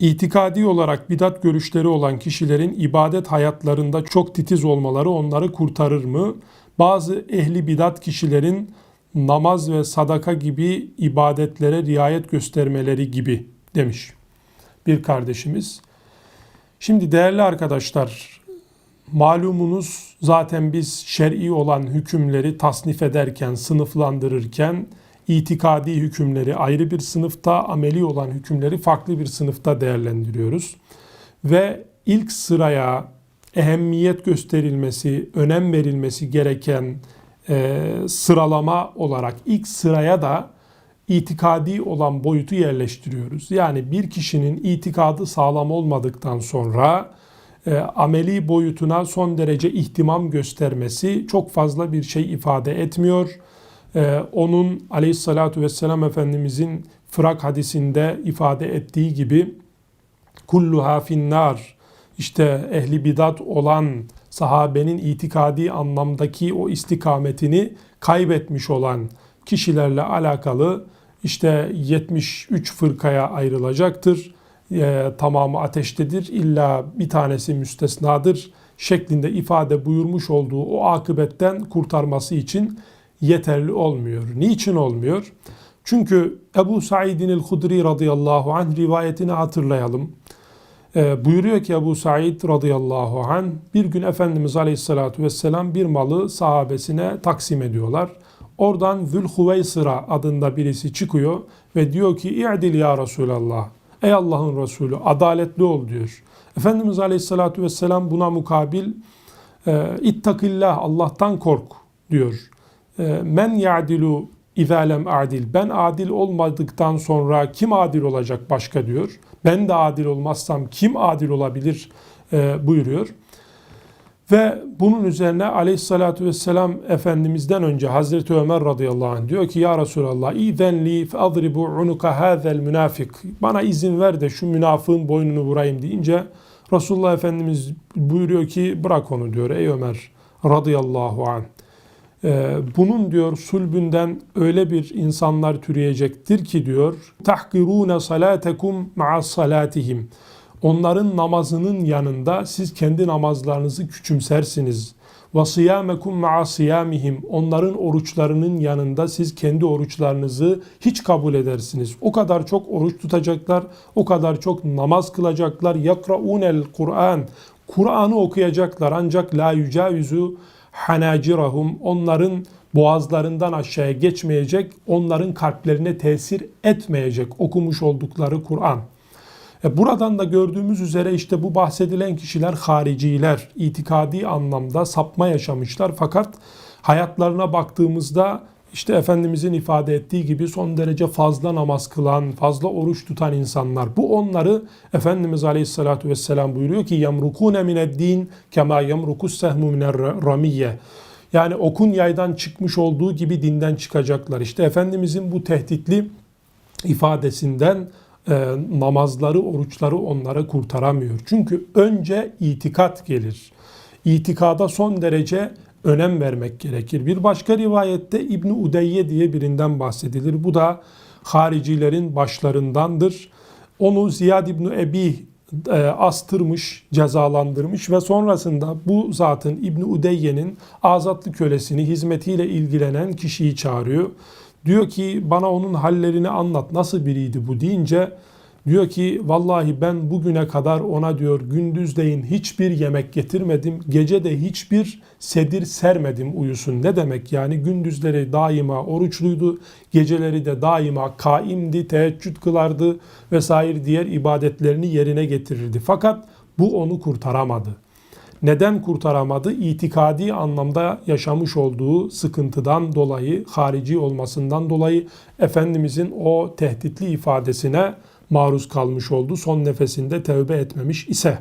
İtikadi olarak bidat görüşleri olan kişilerin ibadet hayatlarında çok titiz olmaları onları kurtarır mı? Bazı ehli bidat kişilerin namaz ve sadaka gibi ibadetlere riayet göstermeleri gibi demiş bir kardeşimiz. Şimdi değerli arkadaşlar, malumunuz zaten biz şer'i olan hükümleri tasnif ederken, sınıflandırırken itikadi hükümleri ayrı bir sınıfta, ameli olan hükümleri farklı bir sınıfta değerlendiriyoruz. Ve ilk sıraya ehemmiyet gösterilmesi, önem verilmesi gereken e, sıralama olarak ilk sıraya da itikadi olan boyutu yerleştiriyoruz. Yani bir kişinin itikadı sağlam olmadıktan sonra e, ameli boyutuna son derece ihtimam göstermesi çok fazla bir şey ifade etmiyor. E, onun aleyhissalatu vesselam Efendimizin Fırak hadisinde ifade ettiği gibi kulluha finnar işte ehli bidat olan sahabenin itikadi anlamdaki o istikametini kaybetmiş olan kişilerle alakalı işte 73 fırkaya ayrılacaktır. E, tamamı ateştedir. İlla bir tanesi müstesnadır şeklinde ifade buyurmuş olduğu o akıbetten kurtarması için yeterli olmuyor. Niçin olmuyor? Çünkü Ebu Said'in el-Hudri radıyallahu anh rivayetini hatırlayalım. E, buyuruyor ki Ebu Said radıyallahu anh bir gün Efendimiz aleyhissalatu vesselam bir malı sahabesine taksim ediyorlar. Oradan Zülhüveysıra adında birisi çıkıyor ve diyor ki İ'dil ya Resulallah. Ey Allah'ın Resulü adaletli ol diyor. Efendimiz Aleyhisselatü Vesselam buna mukabil e, ittakillah Allah'tan kork diyor. E, Men ya'dilu izalem adil. Ben adil olmadıktan sonra kim adil olacak başka diyor. Ben de adil olmazsam kim adil olabilir e, buyuruyor. Ve bunun üzerine aleyhissalatü vesselam Efendimiz'den önce Hazreti Ömer radıyallahu anh diyor ki Ya Resulallah İzen li feadribu unuka hazel münafik Bana izin ver de şu münafığın boynunu vurayım deyince Resulullah Efendimiz buyuruyor ki bırak onu diyor ey Ömer radıyallahu anh. Ee, bunun diyor sulbünden öyle bir insanlar türeyecektir ki diyor tahkirune salatekum ma'a salatihim. Onların namazının yanında siz kendi namazlarınızı küçümsersiniz. Ve siyamekum ma'a. Onların oruçlarının yanında siz kendi oruçlarınızı hiç kabul edersiniz. O kadar çok oruç tutacaklar, o kadar çok namaz kılacaklar. Yakraunel Kur'an. Kur'an'ı okuyacaklar ancak la yücavizu hanacirahum onların boğazlarından aşağıya geçmeyecek, onların kalplerine tesir etmeyecek okumuş oldukları Kur'an. E buradan da gördüğümüz üzere işte bu bahsedilen kişiler hariciler, itikadi anlamda sapma yaşamışlar. Fakat hayatlarına baktığımızda işte Efendimizin ifade ettiği gibi son derece fazla namaz kılan, fazla oruç tutan insanlar. Bu onları Efendimiz Aleyhisselatü Vesselam buyuruyor ki yemrukune mined din kema yemrukus sehmu miner ramiyye. Yani okun yaydan çıkmış olduğu gibi dinden çıkacaklar. İşte Efendimizin bu tehditli ifadesinden e, namazları, oruçları onları kurtaramıyor. Çünkü önce itikat gelir. İtikada son derece önem vermek gerekir. Bir başka rivayette İbni Udeyye diye birinden bahsedilir. Bu da haricilerin başlarındandır. Onu Ziyad İbni Ebi e, astırmış, cezalandırmış ve sonrasında bu zatın İbni Udeyye'nin azatlı kölesini hizmetiyle ilgilenen kişiyi çağırıyor. Diyor ki bana onun hallerini anlat nasıl biriydi bu deyince diyor ki vallahi ben bugüne kadar ona diyor gündüzleyin hiçbir yemek getirmedim gece de hiçbir sedir sermedim uyusun. Ne demek yani gündüzleri daima oruçluydu geceleri de daima kaimdi teheccüd kılardı vesaire diğer ibadetlerini yerine getirirdi. Fakat bu onu kurtaramadı neden kurtaramadı? İtikadi anlamda yaşamış olduğu sıkıntıdan dolayı, harici olmasından dolayı Efendimizin o tehditli ifadesine maruz kalmış oldu. Son nefesinde tevbe etmemiş ise.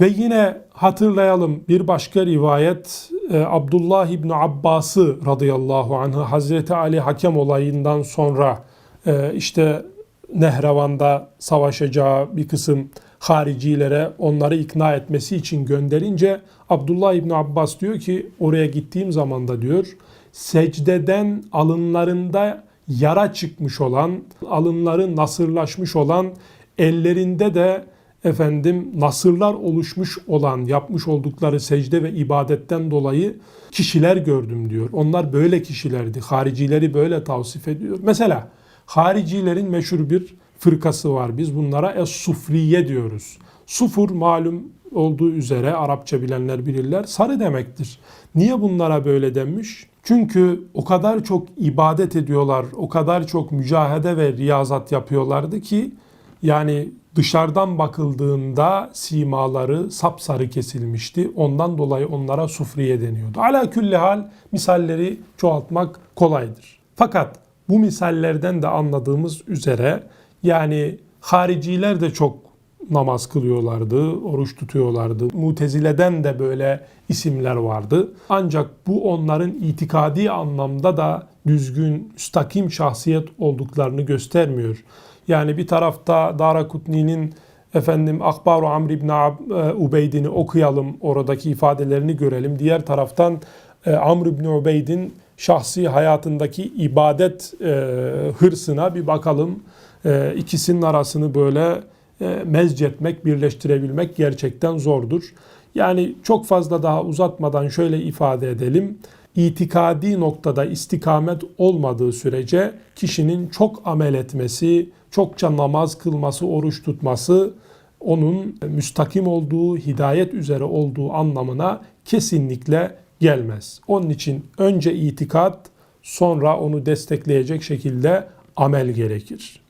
Ve yine hatırlayalım bir başka rivayet e, Abdullah İbni Abbas'ı radıyallahu anh Hazreti Ali hakem olayından sonra e, işte Nehrevan'da savaşacağı bir kısım haricilere onları ikna etmesi için gönderince Abdullah İbni Abbas diyor ki oraya gittiğim zaman da diyor secdeden alınlarında yara çıkmış olan, alınları nasırlaşmış olan ellerinde de efendim nasırlar oluşmuş olan yapmış oldukları secde ve ibadetten dolayı kişiler gördüm diyor. Onlar böyle kişilerdi. Haricileri böyle tavsif ediyor. Mesela haricilerin meşhur bir fırkası var. Biz bunlara es-sufriye diyoruz. Sufur malum olduğu üzere Arapça bilenler bilirler sarı demektir. Niye bunlara böyle denmiş? Çünkü o kadar çok ibadet ediyorlar, o kadar çok mücahede ve riyazat yapıyorlardı ki yani dışarıdan bakıldığında simaları sapsarı kesilmişti. Ondan dolayı onlara sufriye deniyordu. Ala külli hal misalleri çoğaltmak kolaydır. Fakat bu misallerden de anladığımız üzere yani hariciler de çok namaz kılıyorlardı, oruç tutuyorlardı. Mutezileden de böyle isimler vardı. Ancak bu onların itikadi anlamda da düzgün, müstakim şahsiyet olduklarını göstermiyor. Yani bir tarafta Darakutni'nin efendim Akbaru Amr ibn e, Ubeyd'ini okuyalım, oradaki ifadelerini görelim. Diğer taraftan e, Amr ibn Ubeyd'in şahsi hayatındaki ibadet e, hırsına bir bakalım. İkisinin arasını böyle mezcetmek, birleştirebilmek gerçekten zordur. Yani çok fazla daha uzatmadan şöyle ifade edelim. İtikadi noktada istikamet olmadığı sürece kişinin çok amel etmesi, çokça namaz kılması, oruç tutması onun müstakim olduğu, hidayet üzere olduğu anlamına kesinlikle gelmez. Onun için önce itikat, sonra onu destekleyecek şekilde amel gerekir.